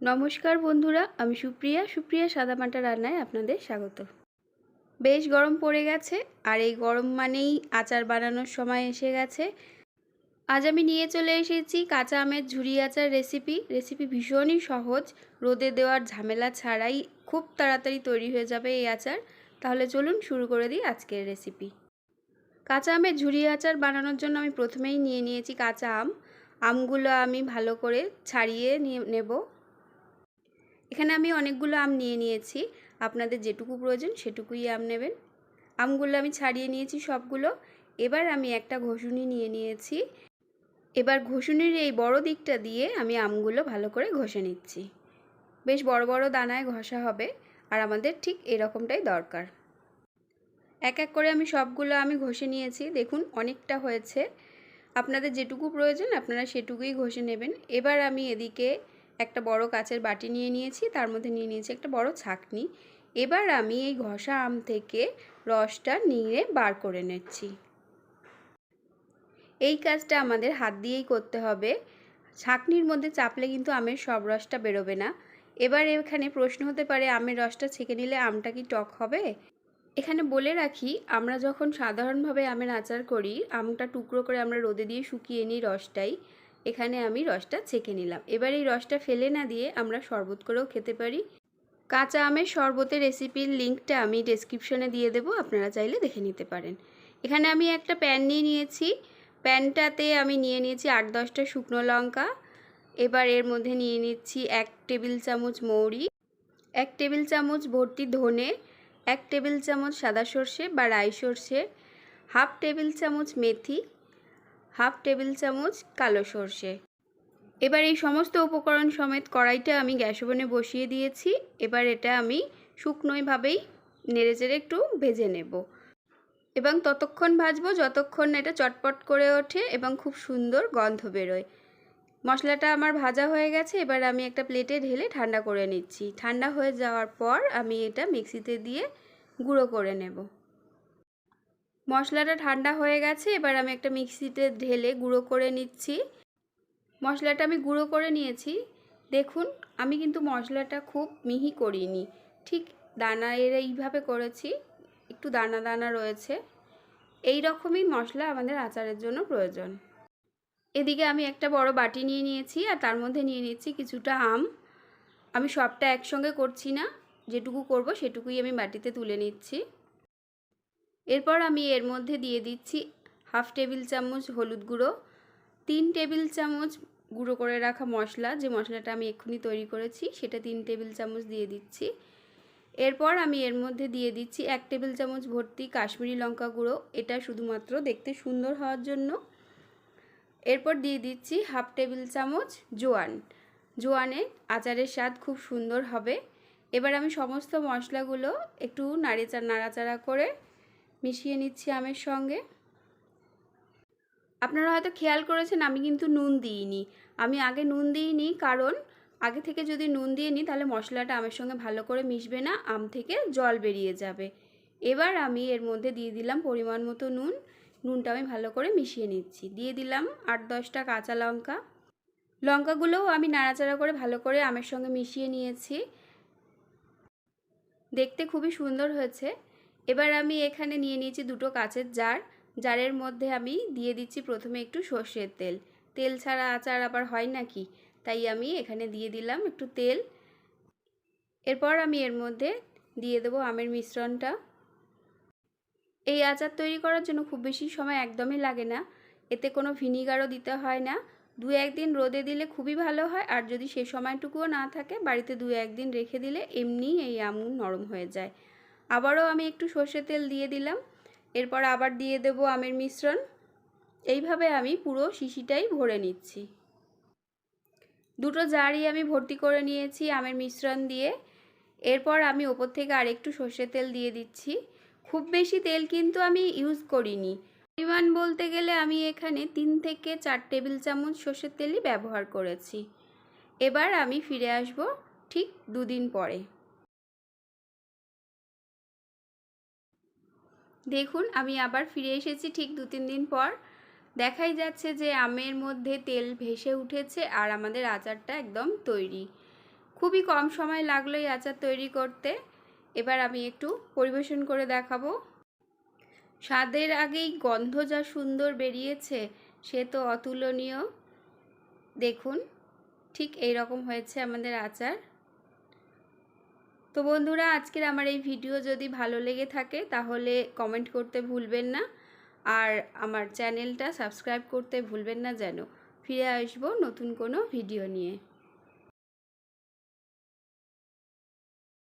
নমস্কার বন্ধুরা, আমি সুপ্রিয়া সুপ্রিয়া সাদামাটা রান্নায় আপনাদের স্বাগত। বেশ গরম পড়ে গেছে, আর এই গরম মানেই আচার বানানোর সময় এসে গেছে। আজ আমি নিয়ে চলে এসেছি কাঁচা আমের ঝুরি আচার রেসিপি রেসিপি ভীষণই সহজ, রোদে দেওয়ার ঝামেলা ছাড়াই খুব তাড়াতাড়ি তৈরি হয়ে যাবে এই আচার। তাহলে চলুন শুরু করে দিই আজকের রেসিপি কাঁচা আমের ঝুরি আচার বানানোর জন্য আমি প্রথমেই নিয়ে নিয়েছি কাঁচা আম। আমগুলো আমি ভালো করে ছাড়িয়ে নিয়ে নেব। এখানে আমি অনেকগুলো আম নিয়ে নিয়েছি। আপনাদের যেটুকু প্রয়োজন সেটুকুই আম নেবেন। আমগুলো আমি ছাড়িয়ে নিয়েছি সবগুলো। এবার আমি একটা ঘষুনি নিয়ে নিয়েছি। এবার ঘষুনির এই বড় দিকটা দিয়ে আমি আমগুলো ভালো করে ঘষে নিচ্ছি। বেশ বড় বড় দানায় ঘষা হবে আর আমাদের ঠিক এরকমটাই দরকার। এক এক করে আমি সবগুলো আমি ঘষে নিয়েছি। দেখুন অনেকটা হয়েছে। আপনাদের যেটুকু প্রয়োজন আপনারা সেটুকুই ঘষে নেবেন। এবার আমি এদিকে একটা বড় কাচের বাটি নিয়ে নিয়েছি, তার মধ্যে নিয়ে নিয়েছি একটা বড় ছাকনি। এবার আমি এই ঘষা আম থেকে রসটা নিয়ে বার করে নিচ্ছি। এই কাজটা আমাদের হাত দিয়েই করতে হবে। ছাকনির মধ্যে চাপলে কিন্তু আমের সব রসটা বেরোবে না। এবার এখানে প্রশ্ন হতে পারে, আমের রসটা ছেঁকে নিলে আমটা কি টক হবে? এখানে বলে রাখি, আমরা যখন সাধারণভাবে আমের আচার করি, আমটা টুকরো করে আমরা রোদে দিয়ে শুকিয়ে নিই রসটাই এখানে আমি রসটা ছেঁকে নিলাম। এবার এই রসটা ফেলে না দিয়ে আমরা শরবত করেও খেতে পারি। কাঁচা আমের শরবতের রেসিপির লিঙ্কটা আমি ডেসক্রিপশনে দিয়ে দেবো, আপনারা চাইলে দেখে নিতে পারেন। এখানে আমি একটা প্যান নিয়ে নিয়েছি। প্যানটাতে আমি নিয়ে নিয়েছি আট দশটা শুকনো লঙ্কা। এবার এর মধ্যে নিয়ে নিচ্ছি এক টেবিল চামচ মৌরি, এক টেবিল চামচ ভর্তি ধনে, এক টেবিল চামচ সাদা সর্ষে বা রাই সর্ষে, হাফ টেবিল চামচ মেথি হাফ টেবিল চামচ কালো সর্ষে। এবার এই সমস্ত উপকরণ সমেত কড়াইটা আমি গ্যাস ওভেনে বসিয়ে দিয়েছি। এবার এটা আমি শুকনোইভাবেই নেড়ে চেড়ে একটু ভেজে নেব। এবং ততক্ষণ ভাজবো যতক্ষণ এটা চটপট করে ওঠে এবং খুব সুন্দর গন্ধ বেরোয়। মশলাটা আমার ভাজা হয়ে গেছে, এবার আমি একটা প্লেটে ঢেলে ঠান্ডা করে নিচ্ছি। ঠান্ডা হয়ে যাওয়ার পর আমি এটা মিক্সিতে দিয়ে গুঁড়ো করে নেব। মশলাটা ঠান্ডা হয়ে গেছে, এবার আমি একটা মিক্সিতে ঢেলে গুঁড়ো করে নিচ্ছি। মশলাটা আমি গুঁড়ো করে নিয়েছি। দেখুন, আমি কিন্তু মশলাটা খুব মিহি করিনি। ঠিক দানা এর এইভাবে করেছি, একটু দানা দানা রয়েছে। এই রকমই মশলা আমাদের আচারের জন্য প্রয়োজন। এদিকে আমি একটা বড় বাটি নিয়ে নিয়েছি, আর তার মধ্যে নিয়ে নিচ্ছি কিছুটা আম। আমি সবটা একসঙ্গে করছি না, যেটুকু করব সেটুকুই আমি বাটিতে তুলে নিচ্ছি। এরপর আমি এর মধ্যে দিয়ে দিচ্ছি হাফ টেবিল চামচ হলুদ গুঁড়ো, তিন টেবিল চামচ গুঁড়ো করে রাখা মশলা, যে মশলাটা আমি এক্ষুনি তৈরি করেছি সেটা তিন টেবিল চামচ দিয়ে দিচ্ছি। এরপর আমি এর মধ্যে দিয়ে দিচ্ছি এক টেবিল চামচ ভর্তি কাশ্মীরি লঙ্কা গুঁড়ো, এটা শুধুমাত্র দেখতে সুন্দর হওয়ার জন্য। এরপর দিয়ে দিচ্ছি হাফ টেবিল চামচ জোয়ান জোয়ানে আচারের স্বাদ খুব সুন্দর হবে। এবার আমি সমস্ত মশলাগুলো একটু নাড়িচা, নাড়াচাড়া করে মিশিয়ে নিচ্ছি আমের সঙ্গে। আপনারা হয়তো খেয়াল করেছেন, আমি কিন্তু নুন দিইনি। আমি আগে নুন দিইনি, কারণ আগে থেকে যদি নুন দিয়ে নিই, তাহলে মশলাটা আমের সঙ্গে ভালো করে মিশবে না, আম থেকে জল বেরিয়ে যাবে। এবার আমি এর মধ্যে দিয়ে দিলাম পরিমাণ মতো নুন। নুনটা আমি ভালো করে মিশিয়ে নিচ্ছি। দিয়ে দিলাম আট দশটা কাঁচা লঙ্কা। লঙ্কাগুলোও আমি নাড়াচাড়া করে ভালো করে আমের সঙ্গে মিশিয়ে নিয়েছি। দেখতে খুবই সুন্দর হয়েছে। এবার আমি এখানে নিয়ে নিয়েছি দুটো কাচের জার। জারের মধ্যে আমি দিয়ে দিচ্ছি প্রথমে একটু সর্ষের তেল। তেল ছাড়া আচার আবার হয় নাকি তাই আমি এখানে দিয়ে দিলাম একটু তেল। এরপর আমি এর মধ্যে দিয়ে দেবো আমের মিশ্রণটা। এই আচার তৈরি করার জন্য খুব বেশি সময় একদমই লাগে না। এতে কোনো ভিনিগারও দিতে হয় না। দু একদিন রোদে দিলে খুবই ভালো হয়, আর যদি সে সময়টুকুও না থাকে, বাড়িতে দু একদিন রেখে দিলে এমনিই এই আম নরম হয়ে যায়। আবারও আমি একটু সর্ষের তেল দিয়ে দিলাম। এরপর আবার দিয়ে দেবো আমের মিশ্রণ। এইভাবে আমি পুরো শিশিটাই ভরে নিচ্ছি। দুটো জারই আমি ভর্তি করে নিয়েছি আমের মিশ্রণ দিয়ে। এরপর আমি ওপর থেকে আরেকটু সর্ষের তেল দিয়ে দিচ্ছি। খুব বেশি তেল কিন্তু আমি ইউজ করিনি। পরিমাণ বলতে গেলে আমি এখানে তিন থেকে চার টেবিল চামচ সর্ষের তেলই ব্যবহার করেছি। এবার আমি ফিরে আসব ঠিক দুদিন পরে। দেখুন, আমি আবার ফিরে এসেছি ঠিক দু তিন দিন পর। দেখাই যাচ্ছে যে আমের মধ্যে তেল ভেসে উঠেছে আর আমাদের আচারটা একদম তৈরি। খুবই কম সময় লাগল এই আচার তৈরি করতে। এবার আমি একটু পরিবেশন করে দেখাবো। স্বাদের আগেই গন্ধ যা সুন্দর বেরিয়েছে, সে তো অতুলনীয়। দেখুন, ঠিক এই রকম হয়েছে আমাদের আচার। তো বন্ধুরা, আজকের আমার এই ভিডিও যদি ভালো লেগে থাকে, তাহলে কমেন্ট করতে ভুলবেন না। আর আমার চ্যানেলটা সাবস্ক্রাইব করতে ভুলবেন না যেন। ফিরে আসব নতুন কোনো ভিডিও নিয়ে।